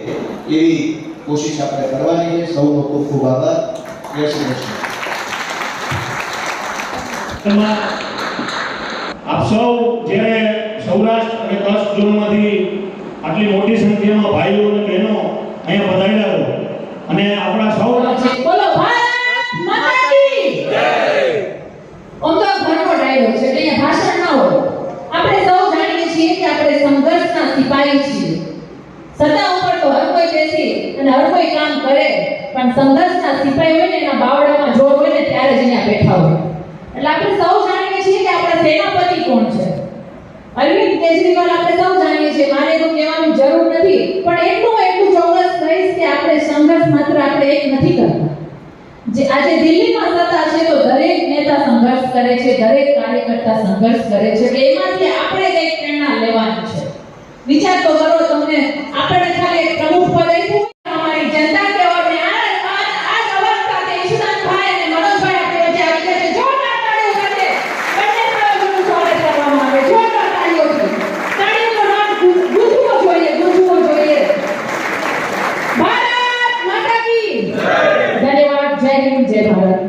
એવી કોશિશ આપણે કરવાની છે. સૌનો ખૂબ ખૂબ આભાર. જય શ્રી કૃષ્ણ. આપ સૌ જ્યારે સૌરાષ્ટ્ર અને કચ્છ ઝોનમાંથી આટલી મોટી સંખ્યામાં ભાઈઓ અને બહેનો અહીંયા પધારેલા છો અને આપણા સૌ બોલો ભારત માતા કી આમ તો ઘરનો ડાયલોગ છે એટલે અહીંયા ભાષણ ના હોય આપણે સૌ જાણીએ છીએ કે આપણે સંઘર્ષના સિપાહી છીએ સત્તા ઉપર તો હર કોઈ બેસી અને હર કોઈ કામ કરે પણ સંઘર્ષના સિપાઈ હોય ને એના બાવડામાં જોર હોય ને ત્યારે જ અહીંયા બેઠા હોય. એટલે આપણે સૌ જાણીએ છીએ કે આપણા સેનાપતિ કોણ છે. અરવિંદ કેજરીવાલ આપણે સૌ જાણીએ છીએ. મારે તો કહેવાની જરૂર નથી, પણ એટલું એટલું ચોક્કસ કહીશ કે આપણે સંઘર્ષ માત્ર આપણે એક નથી કરતા. જે આજે દિલ્હીમાં સત્તા છે તો દરેક નેતા સંઘર્ષ કરે છે, દરેક કાર્યકર્તા સંઘર્ષ કરે છે એમાંથી આપણે કંઈક પ્રેરણા લેવાની છે. વિચાર તો કરો, તમને આપણે ખાલી પ્રમુખ પદ આપ્યું અમારી જનતા કેવળને આ આ આ જ અવાજ સાથે ઈશુદાનભાઈ અને મનોજભાઈ આપણે વચ્ચે આવી ગયા છે જોરદાર તાળીઓ સાથે બંને પ્રયોગોનું સ્વાગત કરવામાં આવે જોરદાર તાળીઓથી તાળીઓનો નાદ ગૂં- ગૂંજવો જોઈએ ગૂંજવો જોઈએ ભારત માતા કી ધન્યવાદ જય હિન્દ જય ભારત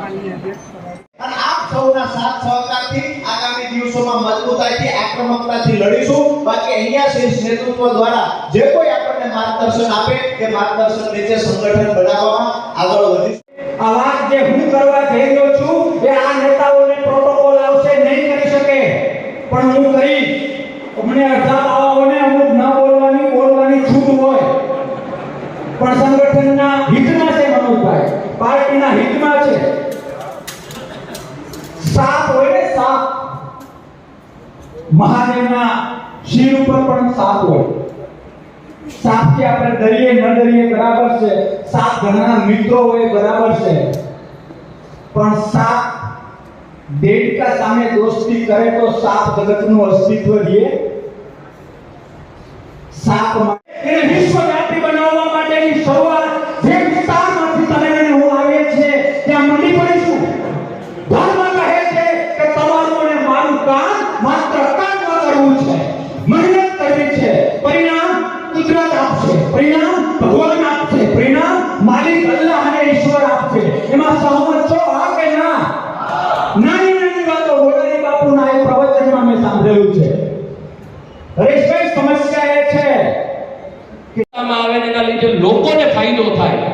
અને આપ સૌના સાથ સહકારથી આગામી દિવસોમાં મજબૂતાઈથી આક્રમકતાથી લડીશું. બાકી અહીંયા શીર્ષ નેતૃત્વ દ્વારા જે કોઈ આપણને માર્ગદર્શન આપે તે માર્ગદર્શન નીચે સંગઠન બનાવવામાં આગળ વધીશું. આ વાત જે હું કરવા જઈ રહ્યો છું એ આ નેતાઓને પ્રોટોકોલ આવશે નહીં કરી શકે પણ હું કરીશ મને અડધા બાવાઓને અમુક ન બોલવાની બોલવાની છૂટ હોય પણ સંગઠનના હિતમાં છે મનોજભાઈ પાર્ટીના હિતમાં છે સાપ હોય ને સાપ મહાદેવના શિર ઉપર પણ સાપ હોય સાપથી આપણે ડરીએ ન ડરીએ બરાબર છે. સાત ઘણા મિત્રો હોય બરાબર છે. પણ સાપ દેડકા સામે દોસ્તી કરે તો સાત જગતનું અસ્તિત્વ રહે સાત માટે. વિશ્વવ્યાપી બનાવવા માટેની શરૂઆત જે વિસ્તારમાંથી એના લીધે લોકોને ફાયદો થાય.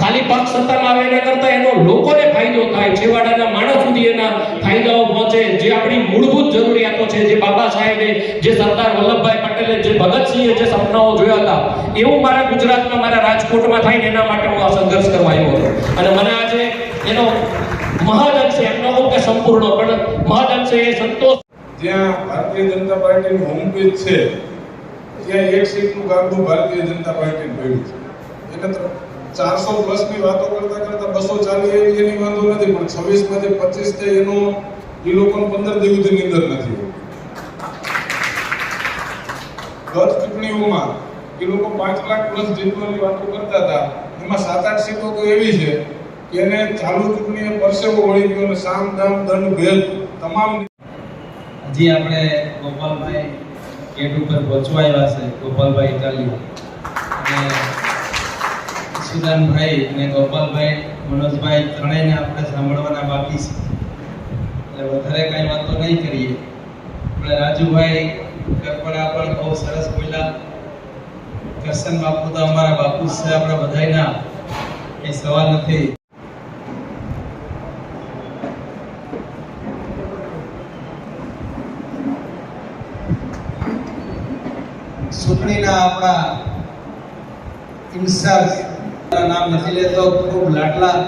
ખાલી પક્ષ સત્તામાં આવે એના કરતા એનો લોકોને ફાયદો થાય. છેવાડાના માણસ સુધી એના ફાયદાઓ પહોંચે. જે આપણી મૂળભૂત જરૂરિયાતો છે, જે બાબા સાહેબે, જે સરદાર વલ્લભભાઈ પટેલે, જે ભગતસિંહે જે સપનાઓ જોયા હતા, એવું મારા ગુજરાતમાં, મારા રાજકોટમાં થાય એના માટે હું આ સંઘર્ષ કરવા આવ્યો હતો. અને મને આજે એનો મહદ અંશે એમ ન કે સંપૂર્ણ, પણ મહદ અંશે એ સંતોષ જ્યાં ભારતીય જનતા પાર્ટીનું હોમ પેજ છે ત્યાં એક સીટનું ગામડું ભારતીય જનતા પાર્ટીને મળ્યું છે. એટલે ચારસો પ્લસની વાતો કરતા કરતા બસો ચાલી એવી એની વાંધો નથી, પણ છવ્વીસમાંથી પચીસ છે એનો એ લોકોને પંદર દિવસની અંદર નથી ગત ચૂંટણીઓમાં એ લોકો પાંચ લાખ પ્લસ જીતવાની વાતો કરતા હતા. એમાં સાત આઠ સીટો તો એવી છે કે એને ચાલુ ચૂંટણીએ પરસેવો વળી ગયો અને સામ, દામ, દંડ ભેદ તમામ હજી આપણે ગોપાલભાઈ ગેટ ઉપર પહોંચવા આવ્યા છે, ગોપાલભાઈ ઇટાલી. અને સુદાનભાઈ અને ગોપાલભાઈ, મનોજભાઈ ત્રણેયને આપણે સાંભળવાના બાકી છે. એટલે વધારે કાંઈ વાતો નહીં કરીએ. આપણે રાજુભાઈ કરપડા પણ બહુ સરસ બોલ્યા. કરશન બાપુ તો અમારા બાપુ છે, આપણા બધાયના. એ સવાલ નથી. ચૂંટણીના આપણા ઇન્ચાર્જ નામ નથી લેતો, ખૂબ લાટલા.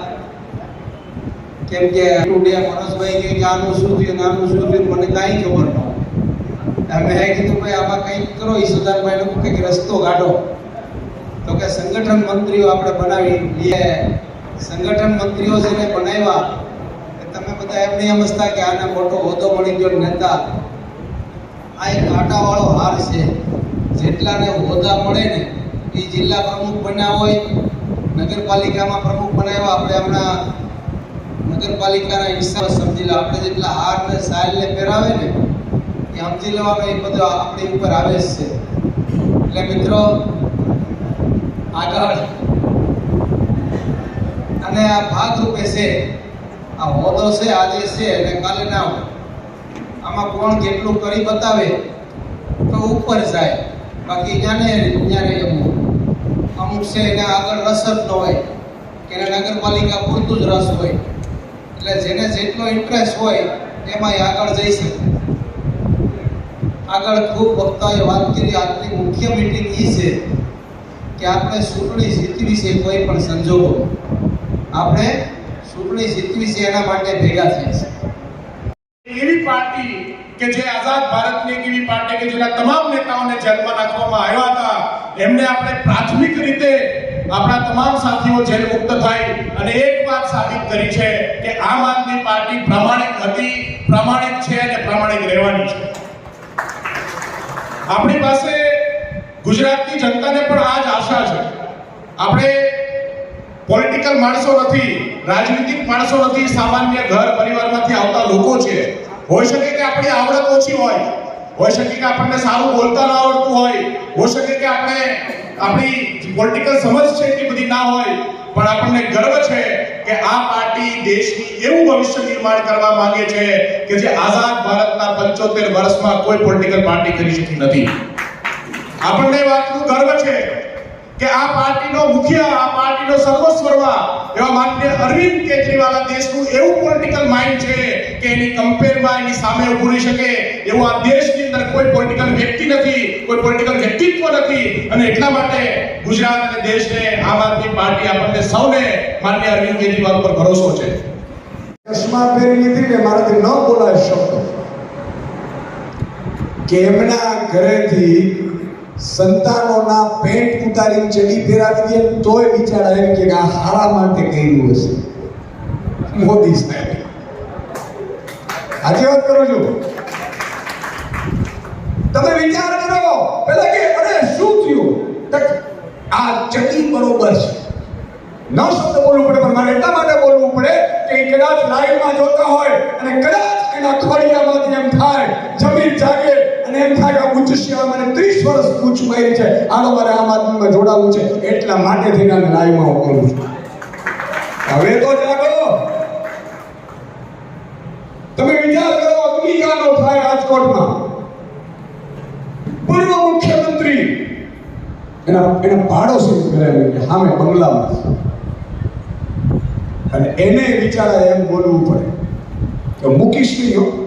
કેમ કે ટુડે મનોજભાઈ કે આનું શું થયું નાનું શું થયું, મને કાંઈ ખબર ન મેં કીધું, ભાઈ, આમાં કંઈક કરો. ઈશુદાનભાઈ લોકો કંઈક રસ્તો કાઢો. તો કે સંગઠન મંત્રીઓ આપણે બનાવી લઈએ સંગઠન મંત્રીઓ જેને બનાવ્યા. કે તમે બધા એમ નહીં સમજતા કે આને મોટો હોદ્દો મળી ગયો નેતા. આ એક કાંટાવાળો હાર છે. જેટલાને હોદ્દા મળે ને એ જિલ્લા પ્રમુખ બન્યા હોય, નગરપાલિકામાં પ્રમુખ બનાવ્યા આપણે હમણાં નગરપાલિકાના હિસાબ સમજી લો. આપણે જેટલા હાર ને સાયલ પહેરાવે ને, એ સમજી લેવાનો એ બધો આપણી ઉપર આવે છે. એટલે મિત્રો, આગળ. અને આ ભાગરૂપે છે, આ હોદો છે, આજે છે અને કાલે ના આમાં કોણ કેટલું કરી બતાવે? તો ઉપર જાય. બાકી જાણે જ્ઞાને એવું અમુક છે એના આગળ રસ જ ન હોય કે નગરપાલિકા પૂરતું જ રસ હોય. એટલે જેને જેટલો ઇન્ટરેસ્ટ હોય એમાં આગળ જઈ શકે. આગળ ખૂબ વક્તાએ વાત કરી, આજની મુખ્ય મીટિંગ એ છે કે આપણે ચૂંટણી જીતવી છે કોઈ પણ સંજોગો આપણે ચૂંટણી જીતવી છે એના માટે ભેગા થઈ છે. એવી પાર્ટી કે જે આઝાદ ભારતની એવી પાર્ટી કે જેના તમામ નેતાઓને જેલમાં નાખવામાં આવ્યા હતા, એમને આપણે પ્રાથમિક રીતે આપણા તમામ સાથીઓ જેલ મુક્ત થાય અને એક વાત સાબિત કરી છે કે આમ આદમી પાર્ટી પ્રામાણિક હતી, પ્રામાણિક છે અને પ્રામાણિક રહેવાની છે. આપણી પાસે ગુજરાતની જનતાને પણ આ જ આશા છે. આપણે પોલિટિકલ માણસો નથી, રાજનીતિક માણસો નથી, સામાન્ય ઘર પરિવારમાંથી આવતા લોકો છે. હોઈ શકે કે આપણી આવડત ઓછી હોય, હોઈ શકે કે આપણને સારું બોલતા ના આવડતું હોય, હોઈ શકે કે આપણે આપણી પોલિટિકલ સમજ છે એટલી બધી ના હોય, પણ આપણને ગર્વ છે કે આ પાર્ટી દેશની એવું ભવિષ્ય નિર્માણ કરવા માંગે છે કે જે આઝાદ ભારતના 75 વર્ષમાં કોઈ પોલિટિકલ પાર્ટી કરી શકી નથી. આપણને વાતનું ગર્વ છે કે આ પાર્ટીનો મુખ્ય, આ પાર્ટીનો સર્વસ્વર્વા એવા માન્ય અરવિંદ કેજરીવાલ દેશનું એવું પોલિટિકલ માઇન્ડ છે કે એની કમ્પેરમાં એની સામે ઊભું શકે. એવું આ દેશની અંદર કોઈ પોલિટિકલ વ્યક્તિ નથી, કોઈ પોલિટિકલ વ્યક્તિત્વ નથી. અને એટલા માટે ગુજરાત અને દેશને આમ આદમી પાર્ટી આપણને સૌને માન્ય અરવિંદ કેજરીવાલ પર ભરોસો છે. ચશ્મા પહેરી લીધી ને મારાથી ન બોલાય શબ્દ. કે એમના ઘરેથી સંતાનોના પેન્ટ ઉતારીને ચડી ફેરાવી દે તોય બિચારા એમ કે આ હારા માટે કર્યું હશે. મોદી સાહેબ. આજે વાત કરું છું. તમે વિચાર કરો. પેલા કે, અરે, શું થયું? આ ચડી બરોબર છે. ન શબ્દ બોલવું પડે, પણ મારે એટલા માટે બોલવું પડે કે કદાચ લાઈવમાં જોતા હોય અને કદાચ એના જમીન એમ થાય કે ઉચ્ચ મને 30 વર્ષ પૂછ મારી છે. આનો મારે આમ આદમીમાં જોડાવું છે. એટલા માટે થઈને આને લાઈવમાં હું કરું છું. હવે તો તમે વિચાર કરો અગ્નિકાંડો થાય રાજકોટમાં. પૂર્વ મુખ્યમંત્રી. એના એના પાડોશી આવીને સામે બંગલામાં અને એને બિચારા એમ બોલવું પડે. કે મૂકીશ નહીં.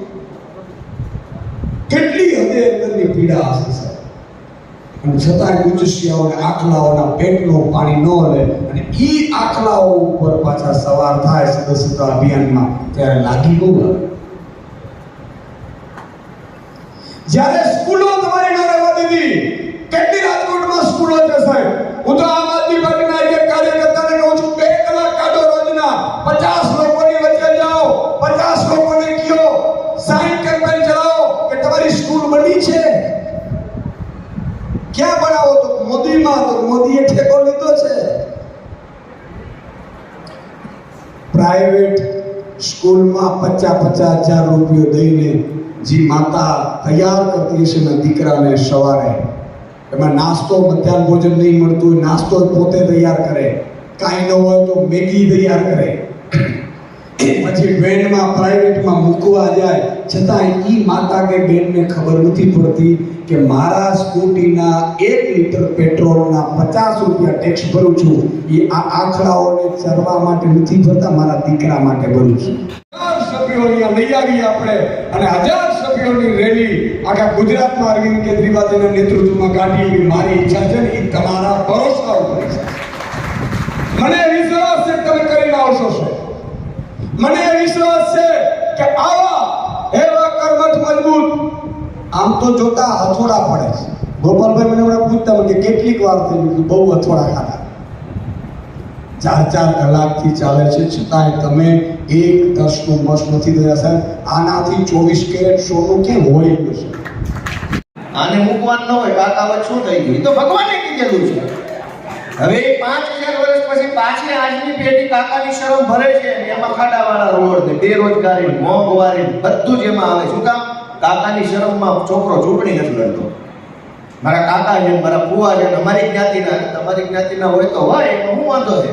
કેટલી હદે અંદરની પીડા હશે સાહેબ? અને છતાં ગુજસિયાઓને આખલાઓના પેટનું પાણી ન લે અને એ આખલાઓ ઉપર પાછા સવાર થાય સદસ્યતા અભિયાનમાં ત્યારે લાગી આવે જ્યારે સ્કૂલો તમારી ન રહેવા દીધી, કેટલી રાજકોટમાં સ્કૂલો છે સાહેબ? હું તો મોદીમાં તો મોદીએ ઠેકો લીધો છે. પ્રાઇવેટ સ્કૂલમાં પચાસ પચાસ હજાર રૂપિયો દઈને જે માતા તૈયાર કરતી હશે ને દીકરાને સવારે. એમાં નાસ્તો, મધ્યાહન ભોજન નહીં મળતું હોય, નાસ્તો પોતે તૈયાર કરે. કાંઈ ન હોય તો મેગી તૈયાર કરે. પછી વેનમાં પ્રાઇવેટમાં મૂકવા જાય. છતાં એ માતા કે બેનને ખબર નથી પડતી કે મારા સ્કૂટીના એક લીટર પેટ્રોલના પચાસ રૂપિયા ટેક્સ ભરું છું. એ આ આંકડાઓને ચરવા માટે નથી ભરતા, મારા દીકરા માટે ભરું છું. હજાર સભ્યો લઈ આવી આપણે અને હજાર સભ્યોની રેલી આખા ગુજરાતમાં અરવિંદ કેજરીવાલના નેતૃત્વમાં કાઢી મારી ઈચ્છા એ તમારા ભરોસા ઉપર છે. મને વિશ્વાસ છે તમે કરીને આવશો મને વિશ્વાસ છે કે આવા કર્મઠ મજબૂત. આમ તો જોતા હથોડા પડે છે. ગોપાલભાઈ મને હમણાં પૂછતા કે કેટલીક વાર થઈ બહુ હથોડા ખાતા ચાર ચાર કલાકથી ચાલે છે. છતાંય તમે એક દસનું મસ નથી થયા સાહેબ. આનાથી ચોવીસ કેરેટ સોનું કેમ હોય એવું છે? આને મૂકવાનું ન હોય, કાકા હવે શું થઈ ગયું? તો ભગવાને કીધેલું છે. હવે પાંચ હજાર પછી પાછી આજની પેઢી કાકાની શરમ ભરે છે એમાં ખાડાવાળા રોડ ને બેરોજગારી, મોંઘવારી બધું જ એમાં આવે શું કામ? કાકાની શરમમાં છોકરો ચૂંટણી નથી લડતો. મારા કાકા છે મારા ફુવા છે અમારી જ્ઞાતિના તમારી જ્ઞાતિના હોય તો હોય એમાં શું વાંધો છે.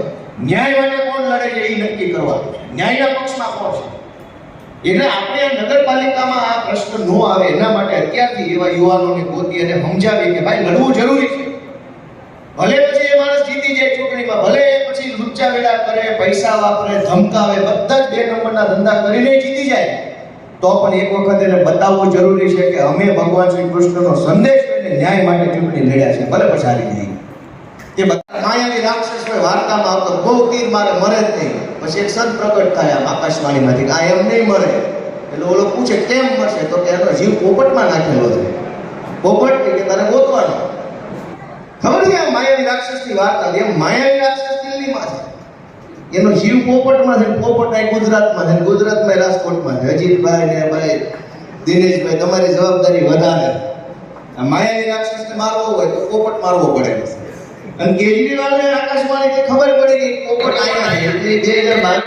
ન્યાય માટે કોણ લડે છે એ નક્કી કરવાનું ન્યાયના પક્ષમાં કોણ છે? એટલે આપણે નગરપાલિકામાં આ પ્રશ્ન ન આવે એના માટે અત્યારથી એવા યુવાનોને ગોતી અને સમજાવી કે ભાઈ, લડવું જરૂરી છે ભલે પછી એ માણસ જીતી જાય ચૂંટણીમાં ભલે એ પછી લુચ્ચા વેડા કરે, પૈસા વાપરે, ધમકાવે, બધા જ બે નંબરના ધંધા કરીને જીતી જાય. તો પણ એક વખત એને બતાવવું જરૂરી છે કે અમે ભગવાન શ્રી કૃષ્ણનો સંદેશ લઈને ન્યાય માટે ચૂંટણી લડ્યા છે, ભલે પછી હારી જાય એ બધા માયાવી રાક્ષસ હોય વાર્તામાં આવતો, બહુ તીર મારે મરે જ નહીં. પછી એક સંત પ્રગટ થાય આમ આકાશવાણીમાંથી, આ એમ નહીં મરે. એટલે ઓલો પૂછે, કેમ મરશે? તો કે, એનો જીવ પોપટમાં નાખેલો છે. પોપટ કે તારે ગોતવાનો? ખબર છે આ માયાવી રાક્ષસની વાર્તા? એમ માયાવી રાક્ષસ કેવીમાં છે. એનો જીવ પોપટમાં છે પોપટ ગુજરાતમાં છે ગુજરાતમાં રાજકોટમાં છે. અજીતભાઈ ને ભાઈ, દિનેશભાઈ, તમારી જવાબદારી વધારે. માયાવી રાક્ષસને મારવો હોય તો પોપટ મારવો પડે. અને કેજરીવાલને આકાશવાણી ખબર પડી ગઈ પોપટ આવ્યા છે. એટલે બે હજાર બાર